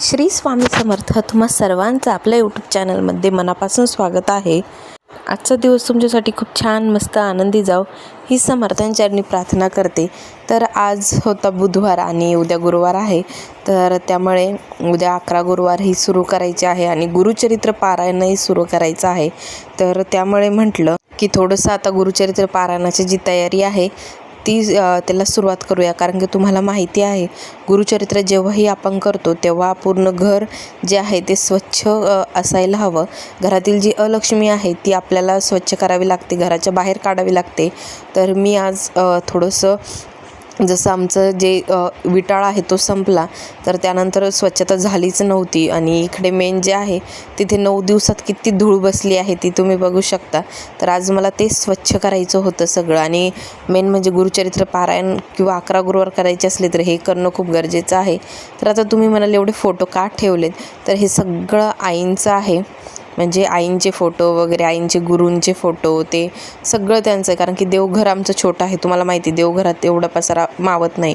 श्री स्वामी समर्थ तुम्हा सर्वांचं आपल्या यूट्यूब चॅनलमध्ये मनापासून स्वागत आहे. आजचा दिवस तुमच्यासाठी खूप छान मस्त आनंदी जाव ही समर्थांचरणी प्रार्थना करते. तर आज होता बुधवार आणि उद्या गुरुवार आहे. तर त्यामुळे उद्या अकरा गुरुवार ही सुरू करायची आहे आणि गुरुचरित्र पारायणही सुरू करायचं आहे. तर त्यामुळे म्हटलं की थोडंसं आता गुरुचरित्र पारायणाची जी तयारी आहे ती त्याला सुरुवात करूया. कारण की तुम्हाला माहिती आहे गुरुचरित्र जेव्हाही आपण करतो तेव्हा पूर्ण घर जे आहे ते स्वच्छ असायला हवं. घरातील जी अलक्ष्मी आहे ती आपल्याला स्वच्छ करावी लागते घराच्या बाहेर काढावी लागते. तर मी आज थोडंसं जसं आमचं जे विटाळा आहे तो संपला तर त्यानंतर स्वच्छता झालीच नव्हती आणि इकडे मेन जे आहे तिथे नऊ दिवसात किती धूळ बसली आहे ती तुम्ही बघू शकता. तर आज मला ते स्वच्छ करायचं होतं सगळं आणि मेन म्हणजे गुरुचरित्र पारायण किंवा अकरा गुरुवार करायचे असले तर हे करणं खूप गरजेचं आहे. तर आता तुम्ही म्हणाल एवढे फोटो का ठेवलेत? तर हे सगळं आईंचं आहे. म्हणजे आईंचे फोटो वगैरे आईंचे गुरूंचे फोटो ते सगळं त्यांचं. आहे कारण की देवघर आमचं छोटं आहे तुम्हाला माहिती आहे, देवघरात एवढा पसारा मावत नाही.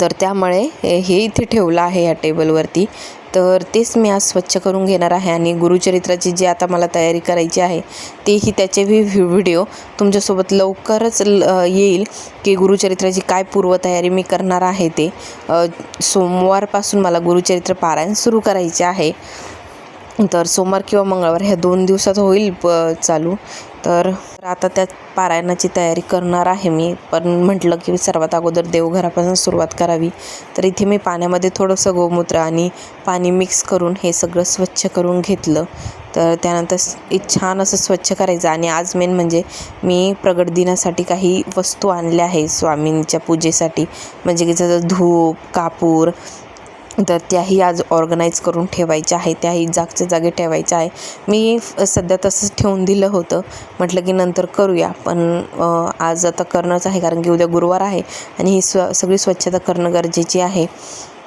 तर त्यामुळे हे इथे ठेवलं आहे या टेबलवरती. तर तेच मी आज स्वच्छ करून घेणार आहे आणि गुरुचरित्राची जी आता मला तयारी करायची आहे तेही त्याचे व्हि व्हिडिओ तुमच्यासोबत लवकरच ल- येईल की गुरुचरित्राची काय पूर्वतयारी मी करणार आहे ते. सोमवारपासून मला गुरुचरित्र पारायण सुरू करायचे आहे. तर सोमवार किंवा मंगळवार ह्या दोन दिवसात होईल प चालू. तर आता त्यात पारायणाची तयारी करणार आहे मी. पण म्हटलं की सर्वात अगोदर देवघरापासून सुरुवात करावी. तर इथे मी पाण्यामध्ये थोडंसं गोमूत्र आणि पाणी मिक्स करून हे सगळं स्वच्छ करून घेतलं. तर त्यानंतर एक छान असं स्वच्छ करायचं. आणि आज मेन म्हणजे मी प्रगट दिनासाठी काही वस्तू आणल्या आहे स्वामींच्या पूजेसाठी. म्हणजे की जसं धूप कापूर तर त्याही आज ऑर्गनाईज करून ठेवायच्या आहे त्याही जागच्या जागी ठेवायच्या आहे. मी सध्या तसंच ठेवून दिलं होतं. म्हटलं की नंतर करूया पण आज आता करणंच आहे कारण की उद्या गुरुवार आहे आणि ही स्व सगळी स्वच्छता करणं गरजेची आहे.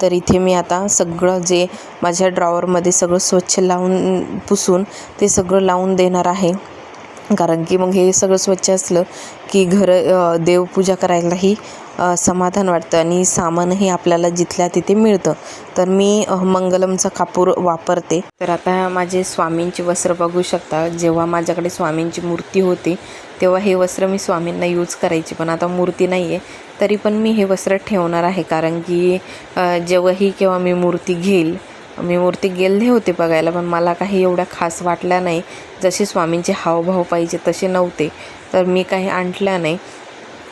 तर इथे मी आता सगळं जे माझ्या ड्रॉवरमध्ये सगळं स्वच्छ लावून पुसून ते सगळं लावून देणार आहे. कारण की मग हे सगळं स्वच्छ असलं की घरं देवपूजा करायलाही समाधान वाटतं आणि सामानही आपल्याला जिथल्या तिथे मिळतं. तर मी मंगलमचा कापूर वापरते. तर आता माझे स्वामींची वस्त्र बघू शकता. जेव्हा माझ्याकडे स्वामींची मूर्ती होती तेव्हा हे वस्त्र मी स्वामींना यूज करायची. पण आता मूर्ती नाही आहे तरी पण मी हे वस्त्र ठेवणार आहे. कारण की जेव्हाही केव्हा मी मूर्ती घेईल मी मूर्ती गेले होते बघायला पण मला काही एवढ्या खास वाटल्या नाही. जसे स्वामींचे हावभाव पाहिजे तसे नव्हते. तर मी काही आणल्या नाही.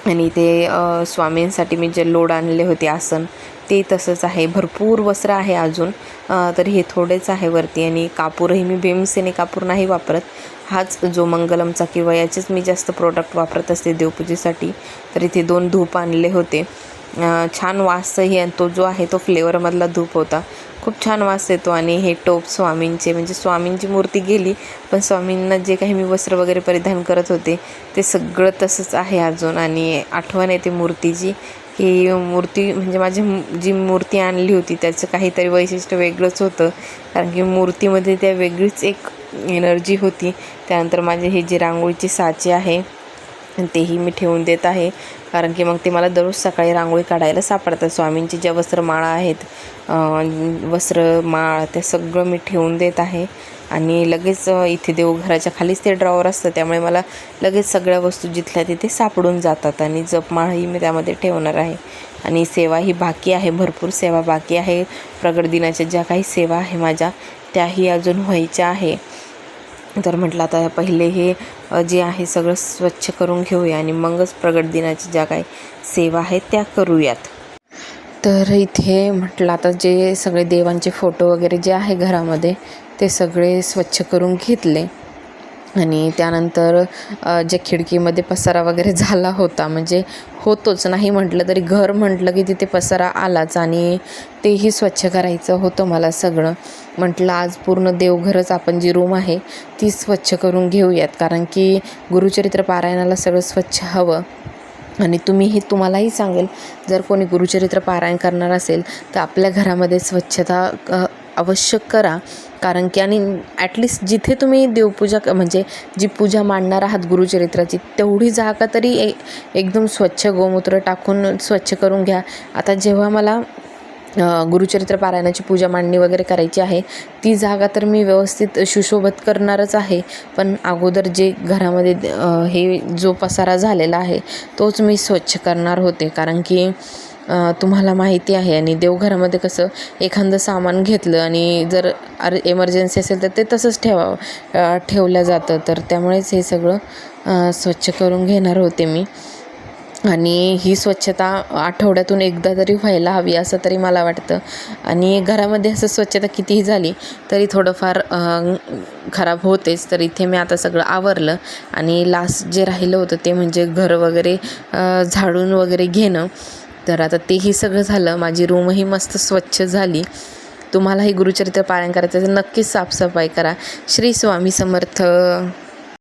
आणि ते स्वामींसाठी मी जे लोड आणले होते आसन ते तसंच आहे. भरपूर वस्त्र आहे अजून. तर हे थोडेच आहे वरती. आणि कापूरही मी भीमसेने कापूर नाही वापरत. हाच जो मंगलमचा किंवा याचेच मी जास्त प्रोडक्ट वापरत असते देवपूजेसाठी. तर इथे दोन धूप आणले होते. छान वासही आणि तो जो आहे तो फ्लेवरमधला धूप होता. खूप छान वास येतो आणि हे टोप स्वामींचे म्हणजे स्वामींची मूर्ती गेली पण स्वामींना जे काही मी वस्त्र वगैरे परिधान करत होते ते सगळं तसंच आहे अजून आणि आठवण येते मूर्तीची. की मूर्ती म्हणजे माझी जी मूर्ती आणली होती त्याचं काहीतरी वैशिष्ट्य वेगळंच होतं. कारण की मूर्तीमध्ये त्या वेगळीच एक एनर्जी होती. त्यानंतर माझे हे जे रांगोळीचे साचे आहे तेही मी ठेवून देत आहे. कारण की मग ते मला दररोज सकाळी रांगोळी काढायला सापडतात. स्वामींची ज्या वस्त्रमाळा आहेत वस्त्रमाळ ते सगळं मी ठेवून देत आहे. आणि लगेच इथे देवघराच्या खालीच ते ड्रॉवर असतं. त्यामुळे मला लगेच सगळ्या वस्तू जिथल्या तिथे सापडून जातात आणि जपमाळही मी त्यामध्ये ठेवणार आहे. आणि सेवा ही बाकी आहे. भरपूर सेवा बाकी आहे. प्रगट दिनाच्या ज्या काही सेवा आहे माझ्या त्याही अजून व्हायच्या आहे. तर म्हटलं आता पहिले हे जे आहे सगळं स्वच्छ करून घेऊया आणि मगच प्रगट दिनाची ज्या काही सेवा आहेत त्या करूयात. तर इथे म्हटलं आता जे सगळे देवांचे फोटो वगैरे जे आहे घरामध्ये ते सगळे स्वच्छ करून घेतले. आणि त्यानंतर ज्या जे खिडकीमध्ये पसारा वगैरे झाला होता म्हणजे होतोच. नाही म्हटलं तरी घर म्हटलं की तिथे पसारा आलाच आणि तेही स्वच्छ करायचं होतं मला सगळं. म्हटलं आज पूर्ण देवघरच आपण जी रूम आहे ती स्वच्छ करून घेऊयात कारण की गुरुचरित्र पारायणाला सगळं स्वच्छ हवं. आणि तुम्ही हे तुम्हालाही सांगेल जर कोणी गुरुचरित्र पारायण करणार असेल तर आपल्या घरामध्ये स्वच्छता आवश्यक अवश्य करा. कारण की आणि ॲटलिस्ट जिथे तुम्ही देवपूजा क- म्हणजे जी पूजा मांडणार आहात गुरुचरित्राची तेवढी जागा तरी ए एकदम स्वच्छ गोमूत्र टाकून स्वच्छ करून घ्या. आता जेव्हा मला गुरुचरित्र पारायणाची पूजा मांडणी वगैरे करायची आहे ती जागा तर मी व्यवस्थित सुशोभत करणारच आहे. पण अगोदर जे घरामध्ये हे जो पसारा झालेला आहे तोच मी स्वच्छ करणार होते. कारण की तुम्हाला माहिती आहे आणि देवघरामध्ये कसं एखादं सामान घेतलं आणि जर अर एमर्जन्सी असेल तर ते तसंच ठेवावं ठेवलं जातं. तर त्यामुळेच हे सगळं स्वच्छ करून घेणार होते मी. आणि ही स्वच्छता आठवड्यातून एकदा तरी व्हायला हवी असं तरी मला वाटतं. आणि घरामध्ये असं स्वच्छता कितीही झाली तरी थोडंफार खराब होतेच. तर इथे मी आता सगळं आवरलं आणि लास्ट जे राहिलं होतं ते म्हणजे घर वगैरे झाडून वगैरे घेणं. तर आता तेही सगळं झालं. माझी रूमही मस्त स्वच्छ झाली. तुम्हालाही गुरुचरित्र पारायण करायचं असेल नक्कीच साफसफाई करा. श्री स्वामी समर्थ.